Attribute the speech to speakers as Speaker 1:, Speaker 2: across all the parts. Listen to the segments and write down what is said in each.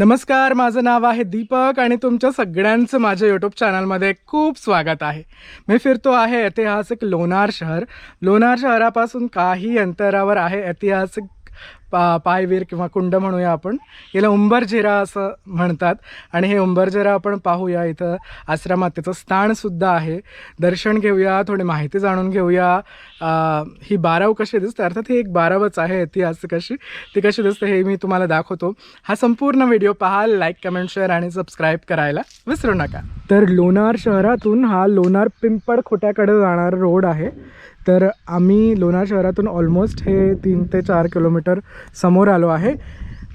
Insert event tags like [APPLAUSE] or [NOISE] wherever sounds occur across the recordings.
Speaker 1: नमस्कार माझं नाव आहे दीपक आणि तुमच्या सगळ्यांचं माझ्या यूट्यूब चॅनलमध्ये खूप स्वागत आहे. मी फिरतो आहे ऐतिहासिक लोणार शहर. लोणार शहरापासून काही अंतरावर आहे ऐतिहासिक पा पायवीर किंवा कुंड म्हणूया आपण. याला उंबरझिरा असं म्हणतात. आणि हे उंबरझिरा आपण पाहूया. इथं आश्रमात त्याचं स्थानसुद्धा आहे. दर्शन घेऊया थोडी माहिती जाणून घेऊया. ही बाराव कशी दिसते? अर्थात ही एक बारावच आहे ऐतिहासिक अशी ती कशी दिसते हे मी तुम्हाला दाखवतो. हा संपूर्ण व्हिडिओ पहा लाईक कमेंट शेअर आणि सबस्क्राईब करायला विसरू नका. तर लोणार शहरातून हा लोणार पिंपळ खोट्याकडे जाणारा रोड आहे. तर आम्ही लोणार शहरातून ऑलमोस्ट हे तीन ते चार किलोमीटर समोर आलो आहे.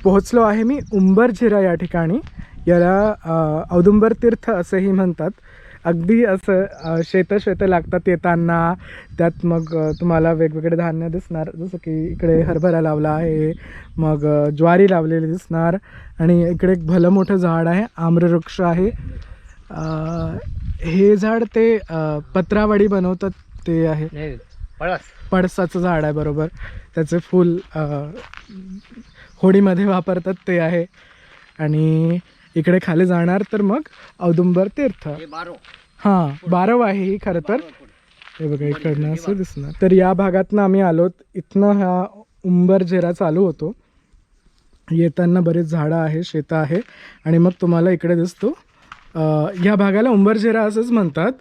Speaker 1: पोहोचलो आहे मी उंबरझिरा या ठिकाणी. याला औदुंबर तीर्थ असंही म्हणतात. अगदी असं शेतं शेतं लागतात येताना. त्यात मग तुम्हाला वेगवेगळे धान्य दिसणार. जसं की इकडे हरभरा लावला आहे. मग ज्वारी लावलेली दिसणार. आणि इकडे एक भलं मोठं झाड आहे. आम्रवृक्ष आहे. हे झाड ते पत्रावडी बनवतात ते आहे. पळसाचं झाड आहे बरोबर. त्याचे फूल होडीमध्ये वापरतात ते आहे. आणि इकडे खाली जाणार तर मग औदुंबर तीर्थ.
Speaker 2: हे बारो.
Speaker 1: हां बारव आहे ही खरं तर. हे बघा इकडनं असं दिसणार. तर या भागातनं आम्ही आलो इथनं हा उंबरझेरा चालू होतो. येताना बरेच झाडं आहे शेतं आहे. आणि मग तुम्हाला इकडे दिसतो. अ, या भागाला उंबरझेरा असंच म्हणतात.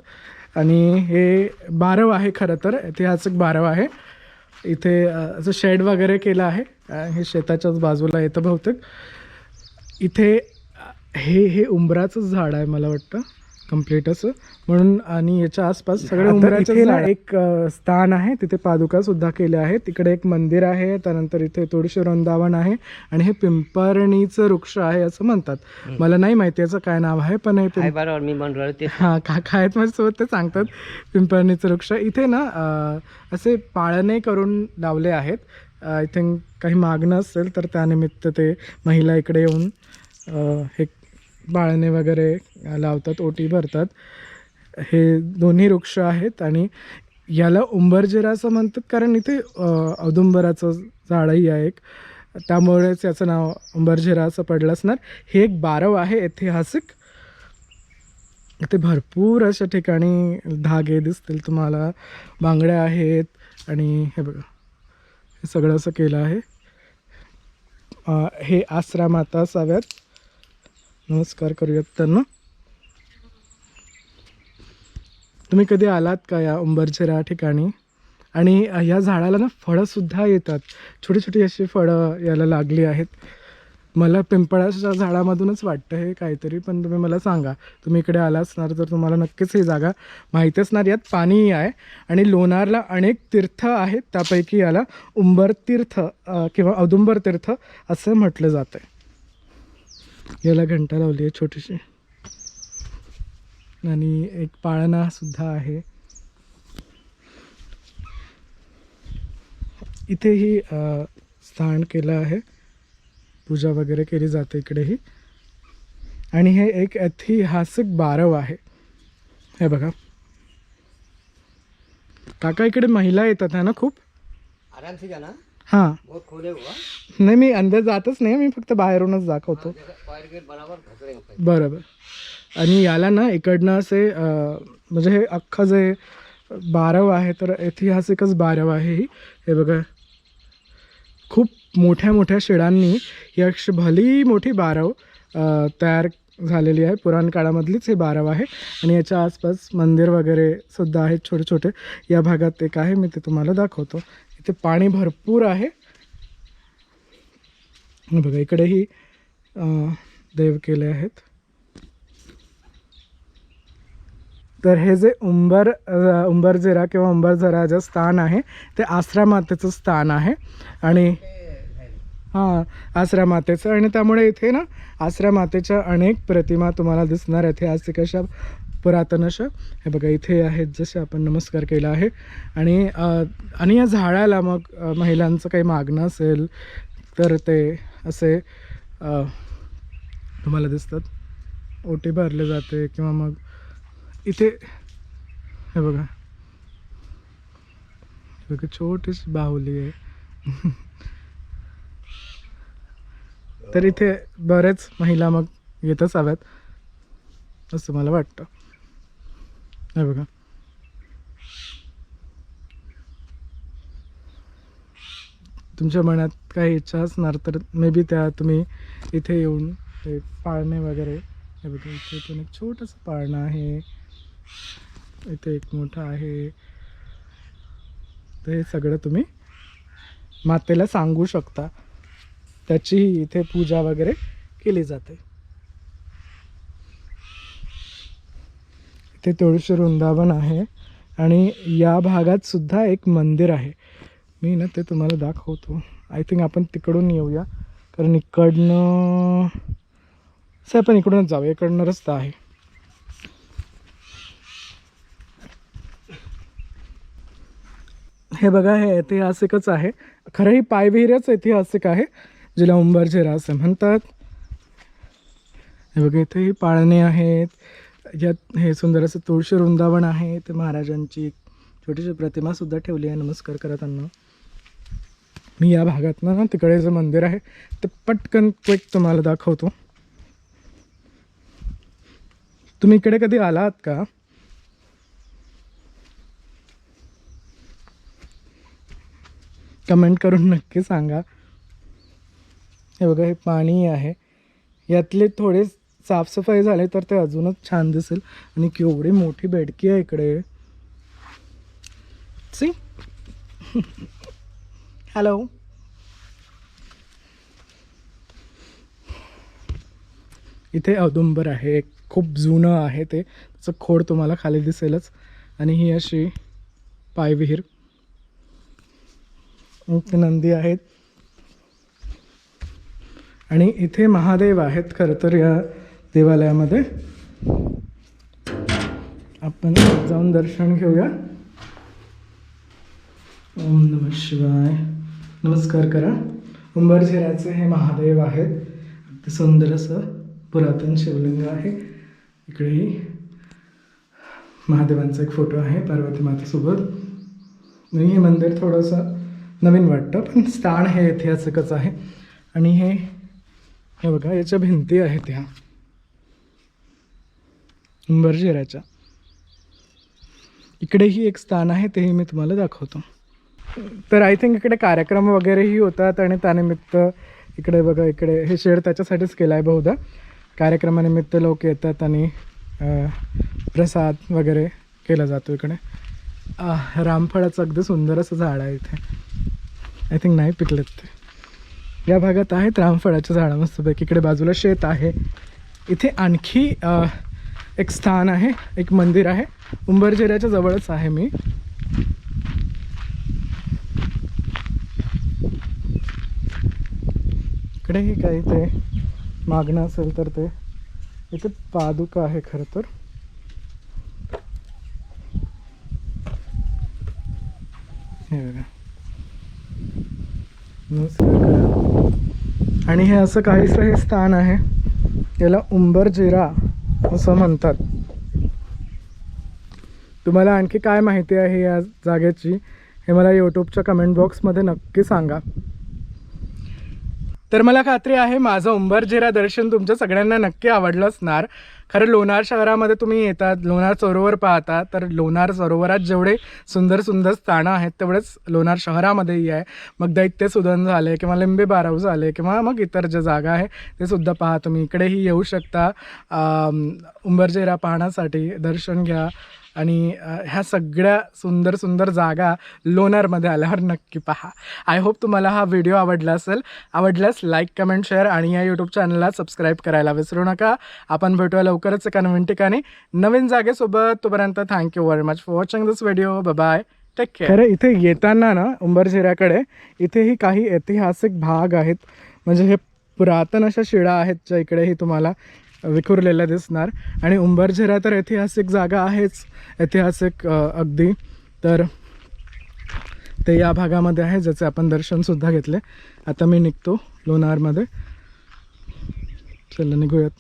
Speaker 1: आणि हे बारव आहे खरं तर ऐतिहासिक बारव आहे. इथे असं शेड वगैरे केलं आहे हे शेताच्याच बाजूला येतं बहुतेक. इथे हे हे उंबराचंच झाड आहे मला वाटतं. कंप्लीट असं. म्हणून आणि याच्या आसपास सगळे उंबराचे ना एक स्थान आहे. तिथे पादुका सुद्धा केल्या आहेत. तिकडे एक मंदिर आहे. त्यानंतर इथे थोडीशी वृंदावन आहे. आणि हे पिंपरणीचं वृक्ष आहे असं म्हणतात. मला नाही माहिती याचं काय नाव आहे पण हे हा काका आहेत माझ्यासोबत ते सांगतात. पिंपरणीचं वृक्ष. इथे ना असे पाळणे करून लावले आहेत. आय थिंक काही मागणं असेल तर त्यानिमित्त ते महिला इकडे येऊन हे पाळणे वगैरे लावतात ओटी भरतात. हे दोन्ही वृक्ष आहेत आणि याला उंबरजिरा असं म्हणतात कारण इथे औदुंबराचं झाडही आहे एक. त्यामुळेच याचं नाव उंबरझिरा असं पडलं असणार. हे एक बारव आहे ऐतिहासिक. इथे भरपूर अशा ठिकाणी धागे दिसतील तुम्हाला. बांगड्या आहेत आणि हे बघा हे सगळं असं केलं आहे. हे आसरा माता असाव्यात. नमस्कार करूयात त्यांना. तुम्ही कधी आलात का या उंबरझेरा ठिकाणी? आणि या झाडाला ना फळंसुद्धा येतात. छोटी छोटी अशी फळं याला लागली आहेत. मला पिंपळाच्या झाडामधूनच वाटतं हे काहीतरी पण तुम्ही मला सांगा. तुम्ही इकडे आला असणार तर तुम्हाला नक्कीच ही जागा माहीत असणार. यात पाणीही आहे आणि लोणारला अनेक तीर्थ आहेत. त्यापैकी याला उंबर तीर्थ किंवा औदुंबर तीर्थ असं म्हटलं जातं आहे याला घंटा लावली आहे छोटीशी. आणि एक पाळणा सुद्धा आहे. इथेही स्थान केलं आहे. पूजा वगैरे केली जाते इकडेही. आणि हे एक ऐतिहासिक बारव आहे. हे बघा. काका इकडे महिला येतात ना खूप?
Speaker 2: आराम से जाना
Speaker 1: हां.
Speaker 2: बहुत खोले हुआ।
Speaker 1: नाही मी अंदर जातच नाही मी फक्त बाहेरूनच दाखवतो.
Speaker 2: के बराबर
Speaker 1: आणि याला ना इकडनं असे अं, म्हणजे हे अख्खं जे बारव आहे तर ऐतिहासिकच बारव आहे ही. हे बघा. खूप मोठ्या मोठ्या शिडांनी ही अशी भली मोठी बारव अं, तयार झालेली आहे. पुराण काळामधलीच हे बारव आहे. आणि याच्या आसपास मंदिर वगैरे सुद्धा आहेत छोटे छोटे. या भागात एक आहे मी ते तुम्हाला दाखवतो. इथे पाणी भरपूर आहे. बघा इकडेही देव केले आहेत. तर हे जे उंबर उंबरझेरा किंवा उंबरझरा जे स्थान आहे ते आश्रमातेचं स्थान आहे. आणि हां आश्रमातेचं आणि त्यामुळे इथे ना आश्रमातेच्या अनेक प्रतिमा तुम्हाला दिसणार ऐतिहासिक अशा कशा अशा हे बघा इथे आहेत जसे आपण नमस्कार केला आहे. आणि आणि या झाडाला मग महिलांचं काही मागणं असेल तर ते असे तुम्हाला दिसतात. ओटी भरले जाते किंवा मग इथे हे बघा. बघा छोटीशी बाहुली आहे. तर इथे बरेच महिला मग येतच हव्यात असं मला वाटतं. हे बघा. तुमच्या मनात काही इच्छा असणार तर मे बी त्या तुम्ही इथे येऊन ते पाळणे वगैरे. हे बघा इथे पण एक छोटंसं पाळणं आहे. इथे एक मोठं आहे. तर हे सगळं तुम्ही मातेला सांगू शकता. त्याचीही इथे पूजा वगैरे केली जाते. ते तुळशी वृंदावन आहे आणि या भागात सुद्धा एक मंदिर आहे. मी ना ते तुम्हाला दाखवतो. आय थिंक आपण तिकडून येऊया. कारण इकडनं असं आपण इकडूनच जाऊ इकडनं रस्ता आहे. हे बघा हे ऐतिहासिकच आहे. खरं ही पायविहिरच ऐतिहासिक आहे. जिला उंबरझेरा असं म्हणतात. हे बघा इथे ही पाळणे आहेत. यात हे सुंदर असं तुळशी वृंदावन आहे ते महाराजांची एक छोटीशी प्रतिमासुद्धा ठेवली आहे. नमस्कार करा त्यांना. मी या भागात ना तिकडे जे मंदिर आहे ते पटकन क्विक तुम्हाला दाखवतो. तुम्ही इकडे कधी आलात का? कमेंट करून नक्की सांगा. हे बघा हे पाणी आहे. यातले थोडे साफसफाई झाले तर ते अजूनच छान दिसेल. आणि केवढी मोठी बेडकी आहे इकडे. सी हॅलो [LAUGHS] इथे औदुंबर आहे. खूप जुनं आहे ते. त्याचं खोड तुम्हाला खाली दिसेलच. आणि ही अशी पायविहीर. इथे नंदी आहेत. आणि इथे महादेव आहेत. खरं तर या देवालयामध्ये. आपण जाऊन दर्शन घेऊया. ओम नम शिवाय. नमस्कार करा. उंबरझेराचे हे महादेव आहेत. अगदी सुंदर असं पुरातन शिवलिंग आहे. इकडेही महादेवांचा एक फोटो आहे पार्वती मातेसोबत. आणि हे मंदिर थोडंसं नवीन वाटतं पण स्थान हे ऐतिहासिकच आहे. आणि हे हे बघा याच्या भिंती आहेत ह्या. उंबरझेराच्या इकडेही एक स्थान आहे तेही मी तुम्हाला दाखवतो. तर आय थिंक इकडे कार्यक्रम वगैरेही होतात आणि त्यानिमित्त इकडे बघा इकडे हे शेड त्याच्यासाठीच केलं आहे बहुधा. कार्यक्रमानिमित्त लोक येतात आणि प्रसाद वगैरे केला जातो इकडे. रामफळाचं अगदी सुंदर असं झाड आहे इथे. आय थिंक नाही पिकलेत ते. या भागात आहेत रामफळाच्या झाडं मस्तपैकी. इकडे बाजूला शेत आहे. इथे आणखी एक स्थान आहे एक मंदिर आहे. उंबरजेऱ्याच्या जवळच आहे मी. इकडेही काही ते मागणं असेल तर ते. इथे पादुका आहे खरं तर. हे बघा. आणि हे असं काहीसं हे स्थान आहे. याला उंबरजिरा असं म्हणतात. तुम्हाला आणखी काय माहिती आहे या जागेची हे मला यूट्यूबच्या कमेंट बॉक्समध्ये नक्की सांगा. तर मला खात्री आहे माझं उंबरझेरा दर्शन तुमच्या सगळ्यांना नक्की आवडलं असणार. खरं लोणार शहरामध्ये तुम्ही येतात लोणार सरोवर पाहता तर लोणार सरोवरात जेवढे सुंदर सुंदर स्थानं आहेत तेवढेच लोणार शहरामध्येही आहे. मग दैत्य सुदन झाले किंवा लिंबे बाराव झाले किंवा मग इतर जे जागा आहे ते सुद्धा पहा. तुम्ही इकडेही येऊ शकता. आम, पाहण्यासाठी दर्शन घ्या. आणि ह्या सगळ्या सुंदर सुंदर जागा लोणारमध्ये आल्यावर नक्की पहा. आय होप तुम्हाला हा व्हिडिओ आवडला असेल. आवडल्यास लाईक कमेंट शेअर आणि या यूट्यूब चॅनलला सबस्क्राईब करायला विसरू नका. आपण भेटूया लवकरच एका नवीन ठिकाणी. नवीन जागेसोबत तोपर्यंत thank you very much for watching this video bye take care खरं इथे येताना ना उंबरझिऱ्याकडे इथेही काही ऐतिहासिक भाग आहेत. म्हणजे हे पुरातन अशा शिळा आहेत ज्या इकडेही तुम्हाला विखुरलेला दिसणार. आणि उंबरझेरा तर ऐतिहासिक जागा आहेच ऐतिहासिक अगदी. तर ते या भागामध्ये आहे ज्याचे आपण दर्शनसुद्धा घेतले. आता मी निघतो लोणारमध्ये. चला निघूयात.